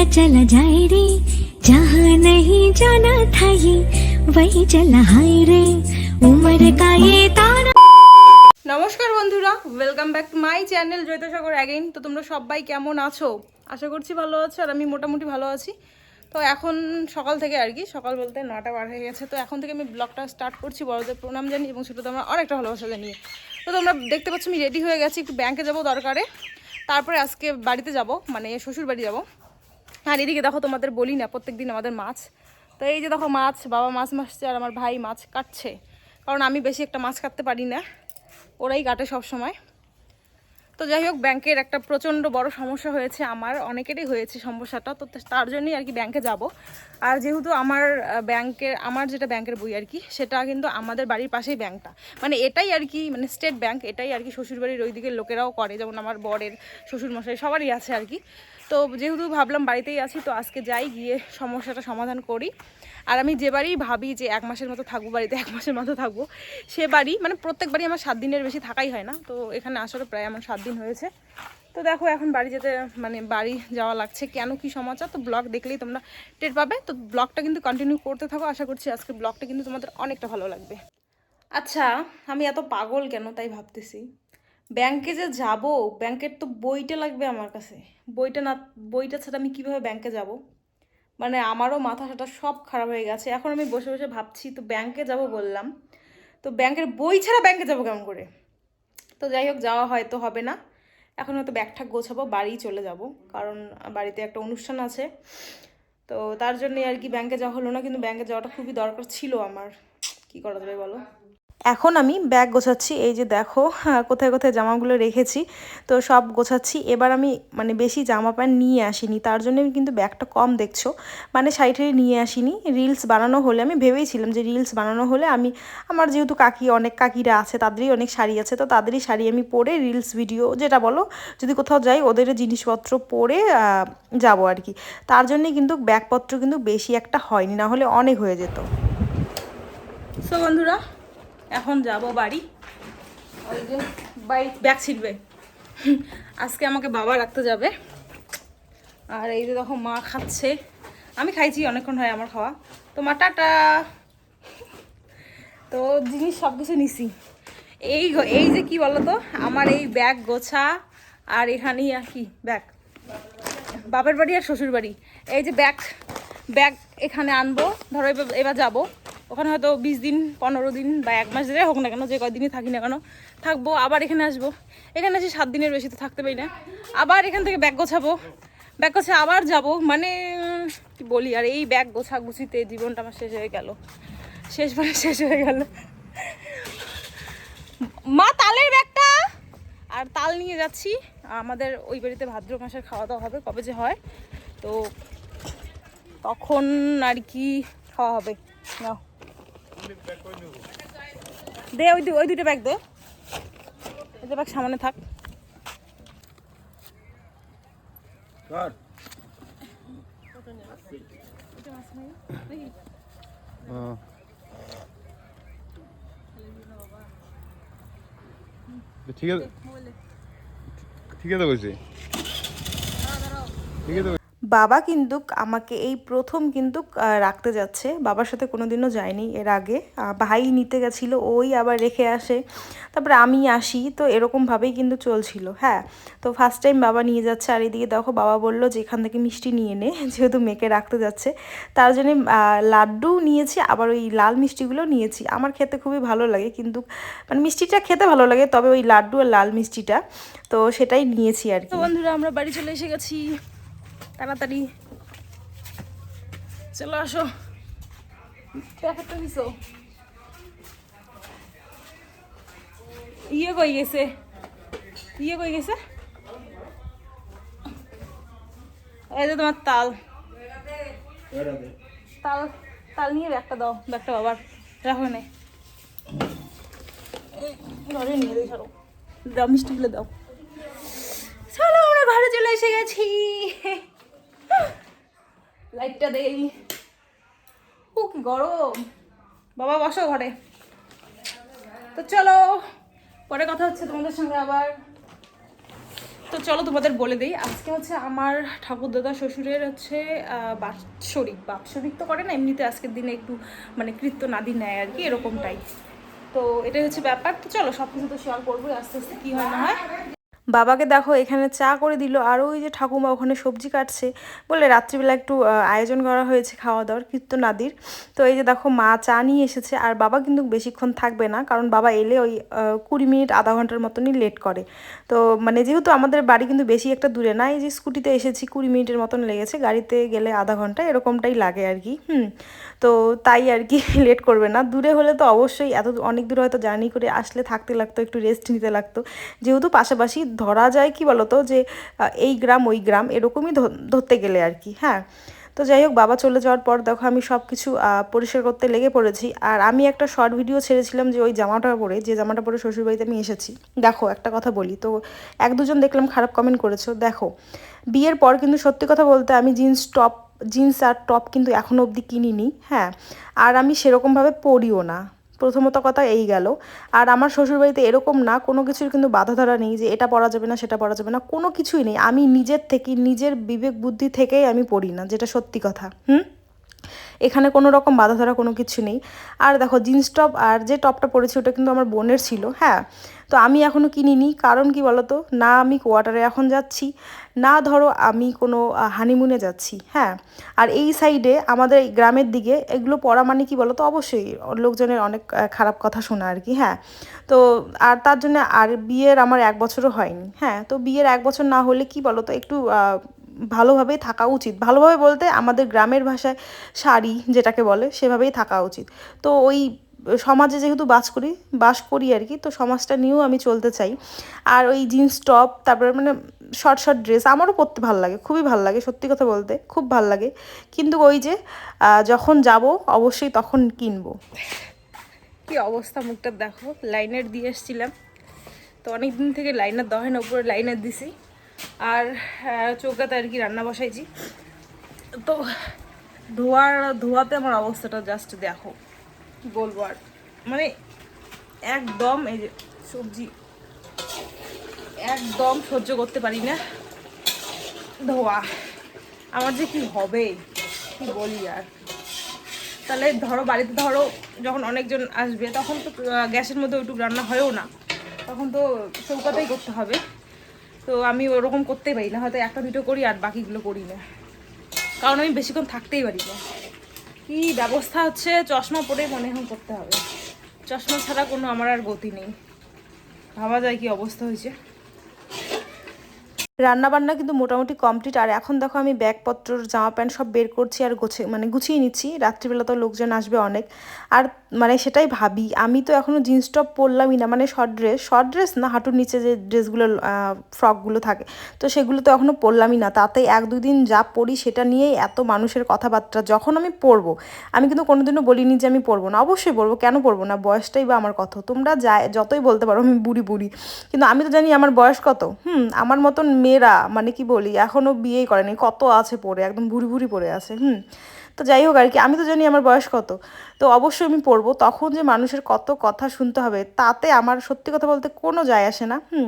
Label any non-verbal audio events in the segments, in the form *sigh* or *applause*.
लेके उड़ा चला जाए रे जहाँ नहीं जाना था ये वही चला हाय रे उम्र का ये तारा নমস্কার বন্ধুরা welcome back to my channel জৈতসাগর again তো তোমরা সবাই কেমন আছো আশা করছি ভালো আছো আর আমি মোটামুটি ভালো আছি তো এখন সকাল থেকে আর কি সকাল বলতে নটা বার হয়ে গেছে তো এখন থেকে আমি ব্লগটা স্টার্ট করছি বড়দের প্রণাম জানি এবং সেটা তোমরা অনেকটা ভালোবাসা জানিয়ে তো তোমরা দেখতে পাচ্ছ আমি রেডি হয়ে গেছি একটু ব্যাংকে যাবো দরকারে তারপরে আজকে বাড়িতে যাব মানে শ্বশুর বাড়ি যাবো আর এদিকে দেখো তোমাদের বলি না প্রত্যেক দিন আমাদের মাছ। তো এই যে দেখো মাছ, বাবা মাছ মাসছে আর আমার ভাই মাছ কাটছে। কারণ আমি বেশি একটা মাছ কাটতে পারি না, ওরাই কাটে সব সময় তো যাই হোক, ব্যাংকের একটা প্রচণ্ড বড় সমস্যা হয়েছে আমার, অনেকেরই হয়েছে সমস্যাটা। তো তার জন্যই আর কি ব্যাংকে যাব। আর যেহেতু আমার ব্যাংকের, আমার যেটা ব্যাংকের বই আর কি, সেটা কিন্তু আমাদের বাড়ির পাশেই ব্যাংকটা। মানে এটাই আর কি মানে স্টেট ব্যাংক, এটাই আর কি শ্বশুরবাড়ির ওই দিকের লোকেরাও করে, যেমন আমার বরের শ্বশুরমশাই, সবারই আছে আর কি। তো যেহেতু ভাবলাম বাড়িতেই আছি, তো আজকে যাই গিয়ে সমস্যাটা সমাধান করি। আর আমি যে বাড়ি ভাবি যে এক মাসের মতো থাকব, বাড়িতে এক মাসের মতো থাকব, সে বাড়ি মানে প্রত্যেক বাড়ি আমার সাত দিনের বেশি থাকাই হয় না। তো এখানে আসলে প্রায় আমার সাত দিন হয়েছে। তো দেখো এখন বাড়ি যেতে মানে বাড়ি যাওয়া লাগছে। কেন কি সমাচার তো ব্লগ দেখলেই তোমরা টের পাবে। তো ব্লগটা কিন্তু কন্টিনিউ করতে থাকো। আশা করছি আজকে ব্লগটা কিন্তু তোমাদের অনেকটা ভালো লাগবে। আচ্ছা আমি এত পাগল কেন তাই ভাবতেছি? ব্যাংকে যে যাব, ব্যাংকের তো বইটা লাগবে আমার কাছে। বইটা না, বইটা ছাড়া আমি কীভাবে ব্যাংকে যাব? মানে আমারও মাথা সাথা সব খারাপ হয়ে গেছে। এখন আমি বসে বসে ভাবছি, তো ব্যাংকে যাব বললাম। তো ব্যাংকের বই ছাড়া ব্যাংকে যাব কেমন করে? তো যাই হোক, যাওয়া হয়তো হবে না। এখন হয়তো ব্যাগ ঠাক গোছাবো বাড়ি চলে যাব। কারণ বাড়িতে একটা অনুষ্ঠান আছে। তো তার জন্যই আর কি ব্যাংকে যাওয়া হলো না, কিন্তু ব্যাংকে যাওয়াটা খুবই দরকার ছিল আমার। কি করা যাবে বলো? এখন আমি ব্যাগ গোছাচ্ছি, এই যে দেখো, *laughs* কোথায় কোথায় জামাগুলো রেখেছি। তো সব গোছাচ্ছি, এবার আমি মানে বেশি জামা প্যান্ট নিয়ে আসিনি, তার জন্য আমি কিন্তু ব্যাগটা কম দেখছ। মানে সাইডে নিয়ে আসিনি, রিলস বানানো হলে, আমি ভেবেইছিলাম যে রিলস বানানো হলে আমি, আমার যেহেতু কাকি, অনেক কাকিরা আছে, তাদেরই অনেক শাড়ি আছে, তো তাদেরই শাড়ি আমি পরে রিলস ভিডিও, যেটা বলো, যদি কোথাও যাই, ওদের জিনিসপত্র পরে যাব আর কি। তার জন্যে কিন্তু ব্যাগপত্র কিন্তু বেশি একটা হয়নি, না হলে অনেক হয়ে যেত। সো বন্ধুরা এখন যাব বাড়ি। ওই যে বাড়ি ব্যাগ ছিটবে আজকে আমাকে বাবা রাখতে যাবে। আর এই যে দেখো মা খাচ্ছে। আমি খাইছি অনেকক্ষণ হয় আমার খাওয়া। তো মা টাটা। তো জিনিস সব কিছু নিছি। এই এই যে কি বলো তো আমার এই ব্যাগ গোছা আর এখানেই আর কি ব্যাগ। বাপের বাড়ি আর শ্বশুর বাড়ি। এই যে ব্যাগ ব্যাগ এখানে আনব। ধরো এবার এবার যাব। ওখানে হয়তো বিশ দিন, পনেরো দিন বা এক মাস ধরে হোক না কেন, যে কয়দিনই থাকি না কেন, থাকব, আবার এখানে আসব। এখানে এসে সাত দিনের বেশি তো থাকতে পারি না। আবার এখান থেকে ব্যাগ গোছাবো। ব্যাগ গোছা আবার যাব। মানে কি বলি, আর এই ব্যাগ গোছা গুছিতে জীবনটা আমার শেষ হয়ে গেল। শেষ মানে শেষ হয়ে গেল। মা, তালের ব্যাগটা! আর তাল নিয়ে যাচ্ছি। আমাদের ওই বাড়িতে ভাদ্র মাসের খাওয়া দাওয়া হবে, কবে যে হয়। তো তখন আর কি খাওয়া হবে? নাও। দে ওই ওই দুটো ব্যাগ দে। ওই ব্যাগ সামনে থাক। ঠিক আছে। ঠিক আছে কইছে। ঠিক আছে বাবা কিন্তু আমাকে এই প্রথম কিন্তু রাখতে যাচ্ছে। বাবার সাথে কোনোদিনও যায়নি এর আগে। ভাই নিতে গেছিল, ওই আবার রেখে আসে। তারপরে আমি আসি, তো এরকমভাবেই কিন্তু চলছিল হ্যাঁ। তো ফার্স্ট টাইম বাবা নিয়ে যাচ্ছে, আর এদিকে দেখো বাবা বলল যে, এখান থেকে মিষ্টি নিয়ে নে, *laughs* যেহেতু মেয়েকে রাখতে যাচ্ছে। তার জন্যে লাড্ডু নিয়েছি, আবার ওই লাল মিষ্টিগুলো নিয়েছি। আমার খেতে খুবই ভালো লাগে, কিন্তু মানে মিষ্টিটা খেতে ভালো লাগে, তবে ওই লাড্ডু আর লাল মিষ্টিটা, তো সেটাই নিয়েছি আর কি। বন্ধুরা, আমরা বাড়ি চলে এসে গেছি। তাড়াতাড়ি। চলো আসো। প্যাকেটটা দিছো ইয়ে কই গেছে? ইয়ে কই গেছে? এই যে তোমার তাল। তাল তাল নিয়ে ব্যাগটা দাও ব্যাগটা বাবার। রাখো নে ঘরে নিয়ে দিই সরো দাও মিষ্টিগুলো দাও। চলো আমরা ঘরে চলে এসে গেছি। লাইটটা দেই। ও কি গরম। বাবা, বসো ঘরে। তো চলো, পরে কথা হচ্ছে তোমাদের সঙ্গে আবার। তো চলো তোমাদের বলে দিই, আজকে হচ্ছে আমার ঠাকুরদাদা শ্বশুরের হচ্ছে বাৎসরিক। বাৎসরিক তো করে না, এমনিতে আজকের দিনে একটু মানে কৃত্য নাদি নেয় আর কি, এরকমটাই। তো এটাই হচ্ছে ব্যাপার। তো চলো সব কিছু তো শেয়ার করব আস্তে আস্তে কী হয় না হয়। বাবাকে দেখো, এখানে চা করে দিল, আর ওই যে ঠাকুমা ওখানে সবজি কাটছে বলে রাত্রিবেলা একটু আয়োজন করা হয়েছে খাওয়া দাওয়ার, কীর্তনাদির। তো এই যে দেখো, মা চা নিয়ে এসেছে, আর বাবা কিন্তু বেশিক্ষণ থাকবে না, কারণ বাবা এলে ওই কুড়ি মিনিট, আধা ঘণ্টার মতনই লেট করে। তো মানে যেহেতু আমাদের বাড়ি কিন্তু বেশি একটা দূরে না, এই যে স্কুটিতে এসেছি, কুড়ি মিনিটের মতন লেগেছে, গাড়িতে গেলে আধা ঘণ্টা, এরকমটাই লাগে আর কি, হুম। তো তাই আর কি *laughs* লেট করবে না। দূরে হলে তো অবশ্যই এত অনেক দূরে হয়তো জার্নি করে আসলে থাকতে লাগতো, একটু রেস্ট নিতে লাগতো। যেহেতু পাশাপাশি ধরা যায় কি বলতো যে এই গ্রাম ওই গ্রাম এরকমই ধরতে গেলে আর কি হ্যাঁ। তো যাই হোক, বাবা চলে যাওয়ার পর দেখো আমি সব কিছু পরিষ্কার করতে লেগে পড়েছি। আর আমি একটা শর্ট ভিডিও ছেড়েছিলাম যে ওই জামাটা পরে, যে জামাটা পরে শ্বশুরবাড়িতে আমি এসেছি। দেখো, একটা কথা বলি, তো এক দুজন দেখলাম খারাপ কমেন্ট করেছ। দেখো, বিয়ের পর কিন্তু সত্যি কথা বলতে আমি জিন্স টপ জিন্স আর টপ কিন্তু এখনও অবধি কিনিনি হ্যাঁ। আর আমি সেরকমভাবে পরিও না। প্রথমত কথা এই গেল। আর আমার শ্বশুরবাড়িতে এরকম না, কোনো কিছুর কিন্তু বাধা ধরা নেই যে এটা পরা যাবে না, সেটা পরা যাবে না, কোনো কিছুই নেই। আমি নিজের থেকে, নিজের বিবেক বুদ্ধি থেকেই আমি পড়ি না, যেটা সত্যি কথা। হুম? এখানে কোনো রকম বাধা ধরা কোনো কিছু নেই। আর দেখো জিন্স টপ আর যে টপটা পরেছি ওটা কিন্তু আমার বোনের ছিল হ্যাঁ? তো আমি এখনও কিনিনি। কারণ কি বলতো? না, আমি কোয়ার্টারে এখন যাচ্ছি। না, ধরো আমি কোনো হানিমুনে যাচ্ছি হ্যাঁ? আর এই সাইডে আমাদের গ্রামের দিকে এগুলো পড়া মানে কি বলতো? অবশ্যই লোকজনের অনেক খারাপ কথা শোনা আর কি হ্যাঁ? তো আর তার জন্য আর বিয়ের আমার এক বছরও হয়নি হ্যাঁ? তো বিয়ের এক বছর না হলে কি বলতো? একটু ভালোভাবেই থাকা উচিত। ভালোভাবে বলতে আমাদের গ্রামের ভাষায় শাড়ি যেটাকে বলে, সেভাবেই থাকা উচিত। তো ওই সমাজে যেহেতু বাস করি বাস করি আর কি, তো সমাজটা নিয়েও আমি চলতে চাই। আর ওই জিন্স, টপ, তারপরে মানে শর্ট শর্ট ড্রেস আমারও পরতে ভালো লাগে, খুবই ভালো লাগে সত্যি কথা বলতে, খুব ভালো লাগে। কিন্তু ওই যে যখন যাব অবশ্যই তখন কিনবো। কি অবস্থা মুখটা দেখো, লাইনার দিয়ে এসেছিলাম। তো অনেক দিন থেকে লাইনার দেওয়া হয় না, উপরে লাইনার দিছি। আর চৌকাতে আর কি রান্না বসাইছি। তো ধোয়ার, ধোয়াতে আমার অবস্থাটা জাস্ট দেখো বলব আর। মানে একদম এই যে সবজি একদম সহ্য করতে পারি না। ধোয়া, আমার যে কি হবে, কি বলি আর। তাহলে ধরো, বাড়িতে ধরো, যখন অনেকজন আসবে, তখন তো গ্যাসের মধ্যে ওইটুকু রান্না হয়েও না। তখন তো চৌকাতেই করতে হবে। তো আমি ওরকম করতেই পারি না, হয়তো একটা দুটো করি আর বাকিগুলো করি না। কারণ আমি বেশিক্ষণ থাকতেই পারি না। কি ব্যবস্থা হচ্ছে, চশমা পরে মনে হয় করতে হবে। চশমা ছাড়া কোনো আমার আর গতি নেই। ভাবা যায় কি অবস্থা হয়েছে। রান্না বান্না কিন্তু মোটামুটি কমপ্লিট আর এখন দেখো আমি ব্যাগপত্র জামা প্যান্ট সব বের করছি আর গোছে মানে গুছিয়ে নিচ্ছি। রাত্রিবেলা তো লোকজন আসবে অনেক। আর মানে সেটাই ভাবি, আমি তো এখনও জিন্স টপ পরলামই না। মানে শর্ট ড্রেস শর্ট ড্রেস না, হাঁটুর নিচে যে ড্রেসগুলো ফ্রকগুলো থাকে। তো সেগুলো তো এখনও পরলামই না। তাতে এক দুদিন যা পরি সেটা নিয়েই এত মানুষের কথাবার্তা। যখন আমি পরবো, আমি কিন্তু কোনোদিনও বলিনি যে আমি পরবো না। অবশ্যই পরবো। কেন পরবো না? বয়সটাই বা আমার কত তোমরা যায় যতই বলতে পারো আমি বুড়ি বুড়ি। কিন্তু আমি তো জানি আমার বয়স কত। হুম, আমার মতন মেয়েরা মানে কি বলি এখনও বিয়েই করেনি, কত আছে পড়ে, একদম বুড়ি বুড়ি পড়ে আছে, হুম। তো যাই হোক আর কি, আমি তো জানি আমার বয়স কত, তো অবশ্যই আমি পড়ব, তখন যে মানুষের কত কথা শুনতে হবে, তাতে আমার সত্যি কথা বলতে কোনো যায় আসে না, হুম।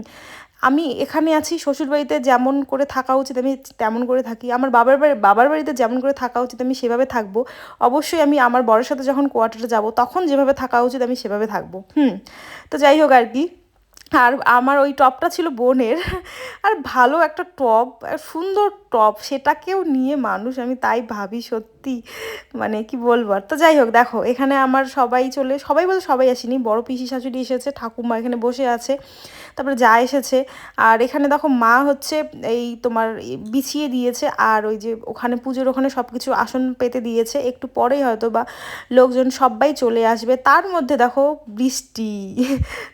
আমি এখানে আছি, শ্বশুরবাড়িতে যেমন করে থাকা উচিত, আমি তেমন করে থাকি, আমার বাবার বাড়ি, বাবার বাড়িতে যেমন করে থাকা উচিত, আমি সেভাবে থাকব, অবশ্যই আমি আমার বরের সাথে যখন কোয়ার্টারে যাব, তখন যেভাবে থাকা উচিত, আমি সেভাবে থাকব, হুম। তো যাই হোক আর কি আর আমার ওই টপটা ছিল বোনের, আর ভালো একটা টপ, আর সুন্দর টপ, সেটাকেও নিয়ে মানুষ, আমি তাই ভাবি সত্যি মানে কি বলব আর। তো যাই হোক, দেখো, এখানে আমার সবাই চলে, সবাই বলতে সবাই আসেনি, বড় পিসি শাশুড়ি এসেছে, ঠাকুমা এখানে বসে আছে, তারপরে যা এসেছে, আর এখানে দেখো মা হচ্ছে এই তোমার বিছিয়ে দিয়েছে, আর ওই যে ওখানে পুজোর ওখানে সব কিছু আসন পেতে দিয়েছে, একটু পরেই হয়তো বা লোকজন সবাই চলে আসবে, তার মধ্যে দেখো বৃষ্টি,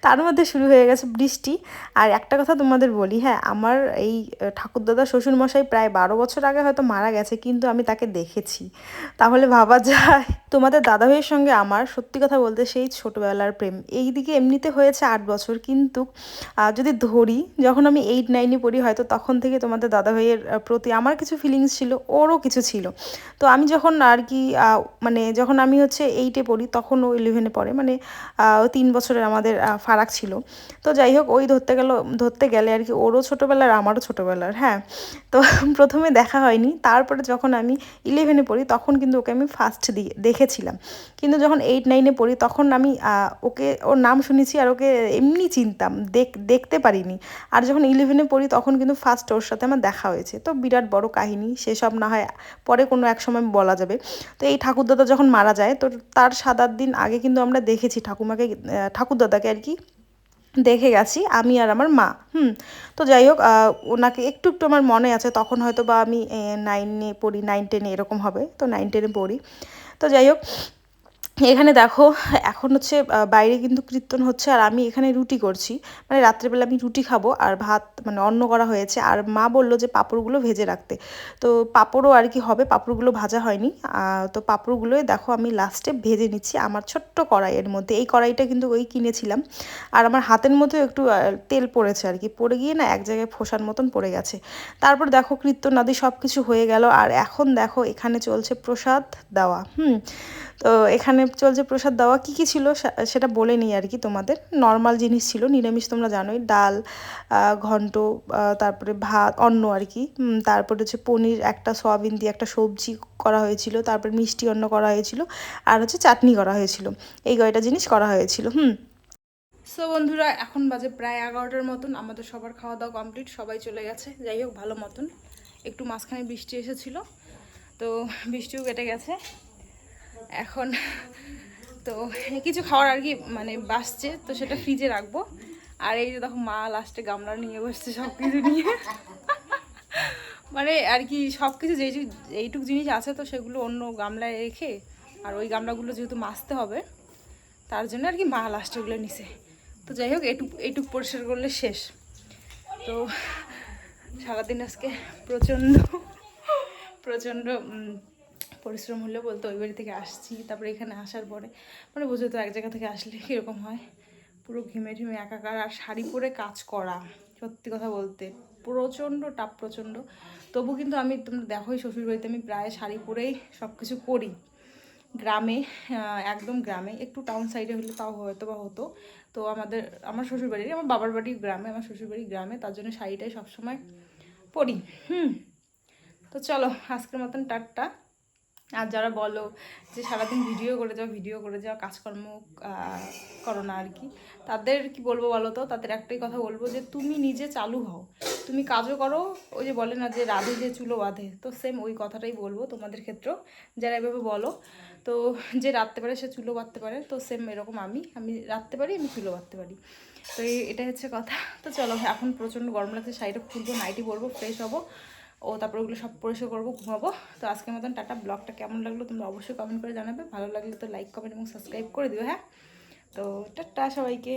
তার মধ্যে শুরু হয়ে গেছে বৃষ্টি। আর একটা কথা তোমাদের বলি হ্যাঁ আমার এই ঠাকুরদাদা শ্বশুরমশাই প্রায় বারো বছর আগে হয়তো মারা গেছে কিন্তু আমি তাকে দেখেছি। তাহলে ভাবা যায় তোমাদের দাদাভাইয়ের সঙ্গে আমার সত্যি কথা বলতে সেই ছোটোবেলার প্রেম। এই দিকে এমনিতে হয়েছে আট বছর কিন্তু যদি ধরি যখন আমি এইট নাইনে পড়ি হয়তো তখন থেকে তোমাদের দাদাভাইয়ের আহ, প্রতি আমার কিছু ফিলিংস ছিল ওরও কিছু ছিল। তো আমি যখন আর কি মানে যখন আমি হচ্ছে এইটে পড়ি তখন ও ইলেভেনে পড়ে মানে তিন বছরের আমাদের ফারাক ছিল। তো যাই হোক ওই ধরতে গেল, ধরতে গেলে আর কি ওরও ছোটোবেলার, আমারও ছোটোবেলার হ্যাঁ। তো *laughs* প্রথমে দেখা হয়নি, তারপরে যখন আমি ইলেভেনে পড়ি, তখন কিন্তু ওকে আমি ফার্স্ট দিয়ে দেখেছিলাম। কিন্তু যখন এইট নাইনে পড়ি, তখন আমি ওকে, ওর নাম শুনেছি আর ওকে এমনি চিনতাম, দেখ, দেখতে পারিনি। আর যখন ইলেভেনে পড়ি, তখন কিন্তু ফার্স্ট ওর সাথে আমার দেখা হয়েছে। তো বিরাট বড় কাহিনী, সেসব না হয়, পরে কোনো এক সময় বলা যাবে। তো এই ঠাকুরদাদা যখন মারা যায়, তো তার সাত, আট দিন আগে কিন্তু আমরা দেখেছি ঠাকুমাকে ঠাকুরদাদাকে আর কি দেখে গেছি, আমি আর আমার মা। হুম, তো যাই হোক ওনাকে একটু একটু আমার মনে আছে, তখন হয়তো বা আমি নাইনে পড়ি নাইন টেনে এরকম হবে, তো নাইন টেনে পড়ি। তো যাই হোক এখানে দেখো, এখন হচ্ছে বাইরে কিন্তু কীর্তন হচ্ছে আর আমি এখানে রুটি করছি। মানে রাত্রেবেলা আমি রুটি খাব আর ভাত মানে অন্ন করা হয়েছে। আর মা বলল যে পাঁপড়গুলো ভেজে রাখতে। তো পাঁপড়ও আর কি হবে, পাঁপড়গুলো ভাজা হয়নি। তো পাঁপড়গুলোই দেখো আমি লাস্টে ভেজে নিচ্ছি আমার ছোট্ট কড়াইয়ের মধ্যে। এই কড়াইটা কিন্তু ওই কিনেছিলাম। আর আমার হাতের মধ্যেও একটু তেল পড়েছে আর কি। পড়ে গিয়ে না এক জায়গায় ফোসার মতন পড়ে গেছে। তারপর দেখো কীর্তন আদি সব কিছু হয়ে গেল। আর এখন দেখো এখানে চলছে প্রসাদ দেওয়া। হুম তো এখানে চলছে প্রসাদ দেওয়া। কী কী ছিল সেটা বলে নিই আর কি তোমাদের। নর্মাল জিনিস ছিল, নিরামিষ তোমরা জানোই। ডাল ঘন্ট তারপরে ভাত, অন্ন আর কি। তারপরে হচ্ছে পনির, একটা সয়াবিন দিয়ে একটা সবজি করা হয়েছিল। তারপরে মিষ্টি অন্ন করা হয়েছিল। আর হচ্ছে চাটনি করা হয়েছিল। এই কয়টা জিনিস করা হয়েছিল, হুম? সো বন্ধুরা, এখন বাজে প্রায় এগারোটার মতন। আমাদের সবার খাওয়া দাওয়া কমপ্লিট সবাই চলে গেছে। যাই হোক, ভালো মতন। একটু মাঝখানে বৃষ্টি এসেছিল। তো বৃষ্টিও কেটে গেছে। এখন। তো কিছু খাওয়ার আর কি মানে বাসছে, তো সেটা ফ্রিজে রাখব। আর এই যে দেখো মা লাস্টে গামলা নিয়ে বসছে সব কিছু নিয়ে। মানে আর কি সব কিছু যেই এইটুক জিনিস আছে তো সেগুলো অন্য গামলায় রেখে, আর ওই গামলাগুলো যেহেতু মাজতে হবে, তার জন্য আর কি মা লাস্টে ওগুলো নিছে। তো যাই হোক এইটুক এইটুক পরিষ্কার করলে শেষ। তো সারাদিন আজকে প্রচণ্ড প্রচণ্ড পরিশ্রম হলে বলতো, ওই বাড়ি থেকে আসছি। তারপরে এখানে আসার পরে মানে বুঝো তো এক জায়গা থেকে আসলে কীরকম হয়। পুরো ঘিমে ঢিমে একাকার আর শাড়ি পরে কাজ করা, সত্যি কথা বলতে। প্রচণ্ড টাপ প্রচণ্ড। তবু কিন্তু আমি, তোমরা দেখোই শ্বশুরবাড়িতে আমি প্রায় শাড়ি পরেই সব কিছু করি। গ্রামে একদম গ্রামে, একটু টাউন সাইডে হলে তাও হয়তো বা হতো। তো আমাদের, আমার শ্বশুরবাড়ির আমার বাবার বাড়ি গ্রামে, আমার শ্বশুরবাড়ি গ্রামে তার জন্য শাড়িটাই সবসময় পরি। হুম। তো চলো, আজকের মতন টাটটা আর যারা বলো যে সারাদিন ভিডিও করে যাও, ভিডিও করে যাও, কাজকর্ম করো না আর কি, তাদের কি বলব বলো তো? তাদের একটাই কথা বলব যে তুমি নিজে চালু হও। তুমি কাজও করো, ওই যে বলে না যে রাধে যে চুলো বাঁধে, তো সেম ওই কথাটাই বলব তোমাদের ক্ষেত্রেও, যারা এভাবে বলো। তো যে রাঁধতে পারে সে চুলো বাঁধতে পারে, তো সেম এরকম আমি আমি রাঁধতে পারি, আমি চুলো বাঁধতে পারি। তো এই এটা হচ্ছে কথা। তো চলো, এখন প্রচণ্ড গরম লাগছে, শাড়িটা খুলবো নাইটি পরবো ফ্রেশ হব। ও তারপর ওগুলো সব পরিষ্কার করব, ঘুমাবো। তো আজকের মতন টাটা। ব্লগটা কেমন লাগল তোমরা অবশ্যই কমেন্ট করে জানাবে। ভালো লাগলে তো লাইক কমেন্ট এবং সাবস্ক্রাইব করে দিও হ্যাঁ? তো টাটা সবাইকে।